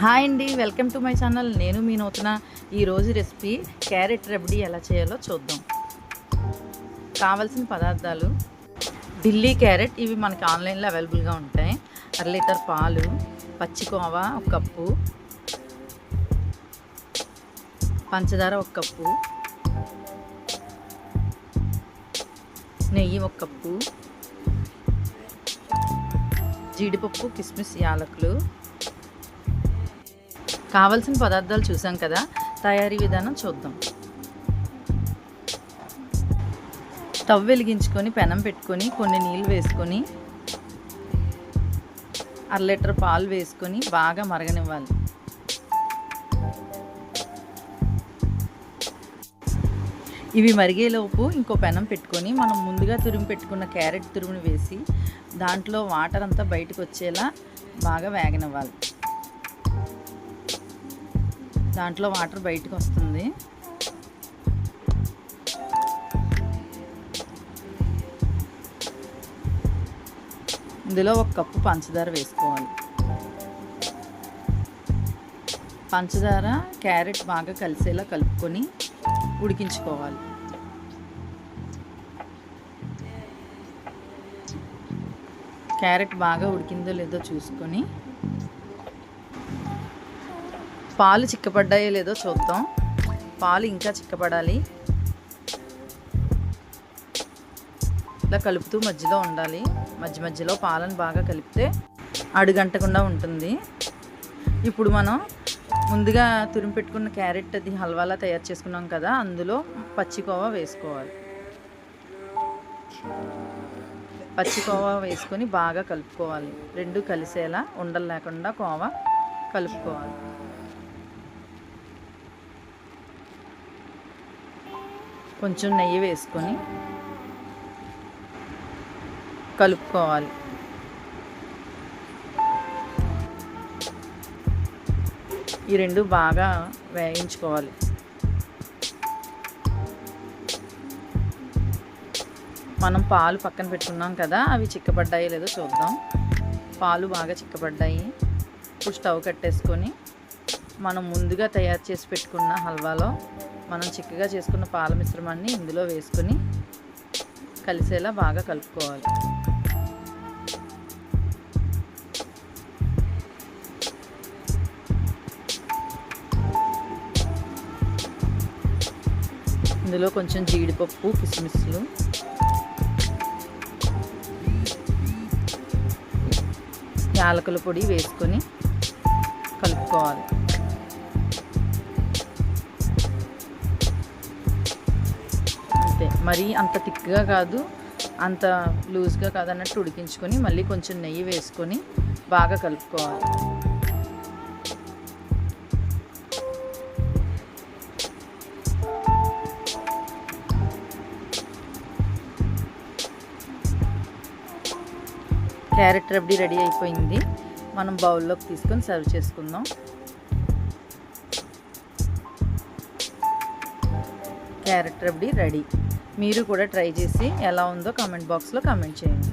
Hi అండి welcome to my channel. నేను మీ నూతన. ఈరోజు రెసిపీ క్యారెట్ రబడీ ఎలా చేయాలో చూద్దాం. కావలసిన పదార్థాలు. ఢిల్లీ క్యారెట్ ఇవి మనకి ఆన్లైన్లో అవైలబుల్గా ఉంటాయి. అర లీటర్ పాలు పచ్చికోవా ఒక కప్పు పంచదార ఒక కప్పు నెయ్యి ఒక కప్పు జీడిపప్పు కిస్మిస్ యాలకులు కావలసిన పదార్థాలు చూసాం కదా తయారీ విధానం చూద్దాం. స్టవ్ వెలిగించుకొని పెనం పెట్టుకొని కొన్ని నీళ్ళు వేసుకొని అర లీటర్ పాలు వేసుకొని బాగా మరగనివ్వాలి. ఇవి మరిగేలోపు ఇంకో పెనం పెట్టుకొని మనం ముందుగా తురిమి పెట్టుకున్న క్యారెట్ తురుముని వేసి దాంట్లో వాటర్ అంతా బయటకు వచ్చేలా బాగా వేగనివ్వాలి. దాంట్లో వాటర్ బయటకు వస్తుంది. ఇందులో ఒక కప్పు పంచదార వేసుకోవాలి. పంచదార క్యారెట్ బాగా కలిసేలా కలుపుకొని ఉడికించుకోవాలి. క్యారెట్ బాగా ఉడికిందో లేదో చూసుకొని పాలు చిక్కపడ్డాయో లేదో చూద్దాం. పాలు ఇంకా చిక్కపడాలి. ఇలా కలుపుతూ మధ్యలో ఉండాలి. మధ్య మధ్యలో పాలను బాగా కలిపితే అడుగంటకుండా ఉంటుంది. ఇప్పుడు మనం ముందుగా తురిమి పెట్టుకున్న క్యారెట్ అది హల్వాలా తయారు చేసుకున్నాం కదా అందులో పచ్చికోవా వేసుకోవాలి. పచ్చికోవా వేసుకొని బాగా కలుపుకోవాలి. రెండు కలిసేలా ఉండలు లేకుండా కోవా కలుపుకోవాలి. కొంచెం నెయ్యి వేసుకొని కలుపుకోవాలి. ఈ రెండు బాగా వేయించుకోవాలి. మనం పాలు పక్కన పెట్టుకున్నాం కదా అవి చిక్కబడ్డాయి లేదో చూద్దాం. పాలు బాగా చిక్కబడ్డాయి. ఇప్పుడు స్టవ్ కట్టేసుకొని మనం ముందుగా తయారు చేసి పెట్టుకున్న హల్వాలో మనం చిక్కగా చేసుకున్న పాల మిశ్రమాన్ని ఇందులో వేసుకొని కలిసేలా బాగా కలుపుకోవాలి. ఇందులో కొంచెం జీడిపప్పు కిస్మిస్లు. యాలకుల పొడి వేసుకొని కలుపుకోవాలి. మరీ అంత థిక్గా కాదు అంత లూజ్గా కాదన్నట్టు ఉడికించుకొని మళ్ళీ కొంచెం నెయ్యి వేసుకొని బాగా కలుపుకోవాలి. క్యారెట్ రబ్డీ రెడీ అయిపోయింది. మనం బౌల్లోకి తీసుకొని సర్వ్ చేసుకుందాం. Carrot rabdi ready. మీరు కూడా ట్రై చేసి ఎలా ఉందో కామెంట్ బాక్స్లో కామెంట్ చేయండి.